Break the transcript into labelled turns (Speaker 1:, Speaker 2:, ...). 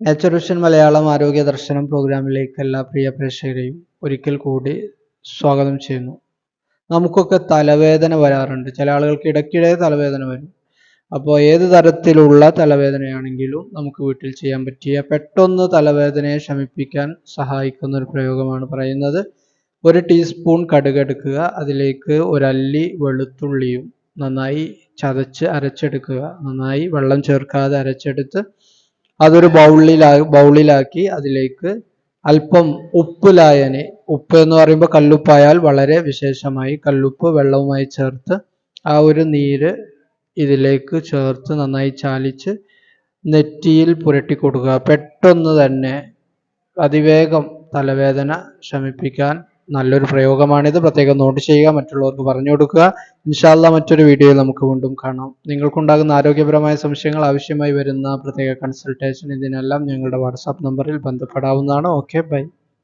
Speaker 1: Nature vision Malayalam ആരോഗ്യ ദർശനം പ്രോഗ്രാമിലേക്ക് എല്ലാ പ്രിയ പ്രേക്ഷകരെയും ഒരിക്കൽ കൂടി സ്വാഗതം ചെയ്യുന്നു. നമുക്കൊക്കെ തലവേദന വരാറുണ്ട്. ചില ആളുകൾക്ക് ഇടയ്ക്കിടെ തലവേദന വരും. അപ്പോൾ ഏത് തരത്തിലുള്ള തലവേദനയാണെങ്കിലും നമുക്ക് വീട്ടിൽ ചെയ്യാൻ പറ്റിയ പെട്ടെന്ന് തലവേദനയെ ശമിപ്പിക്കാൻ സഹായിക്കുന്ന ഒരു പ്രയോഗമാണ് പറയുന്നത്. ഒരു ടീസ്പൂൺ കടുക് എടുക്കുക. അതിലേക്ക് ഒരല്ലി വെളുത്തുള്ളിയും നന്നായി ചതച്ച് അരച്ചെടുക്കുക. നന്നായി വെള്ളം ചേർക്കാതെ അരച്ചെടുത്ത് അതൊരു ബൗളിലാ ബൗളിലാക്കി അതിലേക്ക് അല്പം ഉപ്പ് ലായനി ഉപ്പ് എന്ന് പറയുമ്പോൾ കല്ലുപ്പായാൽ വളരെ വിശേഷമായി കല്ലുപ്പ് വെള്ളവുമായി ചേർത്ത് ആ ഒരു നീര് ഇതിലേക്ക് ചേർത്ത് നന്നായി ചാലിച്ച് നെറ്റിയിൽ പുരട്ടി കൊടുക്കുക പെട്ടെന്ന് തന്നെ അതിവേഗം തലവേദന ശമിപ്പിക്കാൻ നല്ലൊരു പ്രയോഗമാണിത്. പ്രത്യേകം നോട്ട് ചെയ്യുക മറ്റുള്ളവർക്ക് പറഞ്ഞു കൊടുക്കുക. ഇൻഷാല്ല മറ്റൊരു വീഡിയോയിൽ നമുക്ക് വീണ്ടും കാണാം. നിങ്ങൾക്കുണ്ടാകുന്ന ആരോഗ്യപരമായ സംശയങ്ങൾ ആവശ്യമായി വരുന്ന പ്രത്യേക കൺസൾട്ടേഷൻ ഇതിനെല്ലാം ഞങ്ങളുടെ വാട്സാപ്പ് നമ്പറിൽ ബന്ധപ്പെടാവുന്നതാണ്. Okay bye